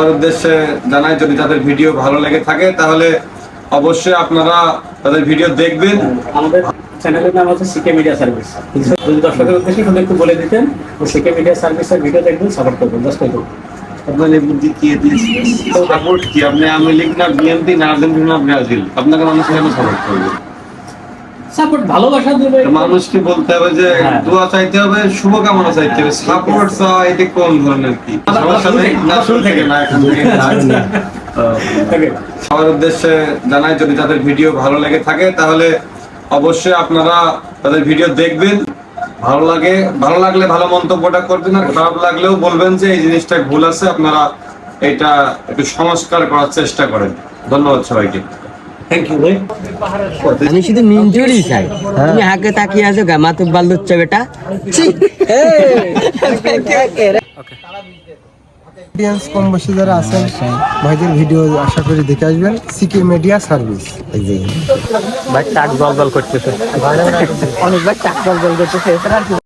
সবার উদ্দেশ্যে জানাই যদি তাদের ভিডিও ভালো লেগে থাকে তাহলে অবশ্যই আপনারা তাদের ভিডিও দেখবেন। আমাদের চ্যানেলের নাম হচ্ছে সিকে মিডিয়া সার্ভিস। যদি দর্শকের উদ্দেশ্যে শুধু একটু বলে দিতেন সিকে মিডিয়া সার্ভিসের ভিডিও দেখবেন সাপোর্ট করবেন জাস্ট একটু আপনার এই বুদ্ধি কি সাপোর্ট কি? আপনি আওয়ামী লীগ না বিএনপি না আর্জেন্টিনা ব্রাজিল? আপনাকে মানুষ কেন সাপোর্ট করবে? সাপোর্ট ভালোবাসা দেবে। মানুষকে বলতে হবে যে হ্যাঁ। দোয়া চাইতে হবে চাইতে হবে। সাপোর্ট চাওয়া এটা কোন ধরনের কি? সমস্যা নেই না শুরু থেকে। না এখন থেকে. সবার উদ্দেশ্যে জানাই যদি তাদের ভিডিও ভালো লেগে থাকে তাহলে অবশ্যই আপনারা তাদের ভিডিও দেখবেন। ভালো লাগে ভালো লাগলে ভালো মন্তব্যটা করবেন আর খারাপ লাগলেও বলবেন যে এই জিনিসটা ভুল আছে আপনারা এটা একটু সংস্কার করার চেষ্টা করেন। ধন্যবাদ সবাইকে। থ্যাংক ইউ ভাই আমি শুধু মিঞ্জুরি চাই। তুমি হাকে তাকিয়ে আছো গা মাতুক বাল্লুচ্ছ বেটা। অডিয়েন্স কম বেশি যারা আছেন ভাইদের ভিডিও আশা করি দেখে আসবেন। সিকে মিডিয়া সার্ভিস ভাই টাক জল জল করতেছে। অনেকবার টাক জল জল করতেছে।